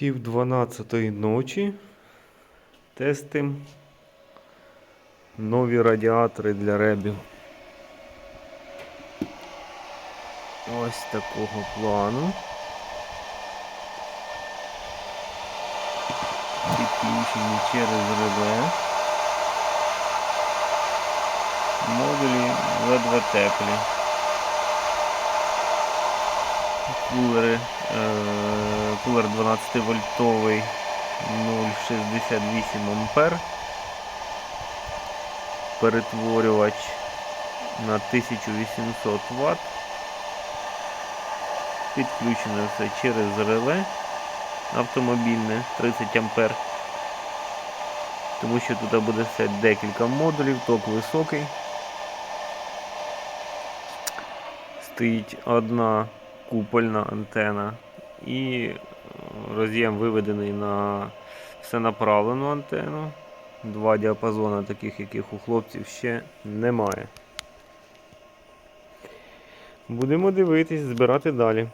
Пів дванадцятої ночі. Тестим нові радіатори для ребів. Ось такого плану. Підключені через реле. Модулі ледве теплі. Кулери, е, кулер 12 вольтовий 0,68 ампер. Перетворювач на 1800 Вт. Підключено все через реле автомобільне 30 ампер. Тому що тут буде все декілька модулів, ток високий. Стоїть одна купольна антена і роз'єм виведений на всенаправлену антенну. Два діапазони, таких яких у хлопців ще немає. Будемо дивитись, збирати далі.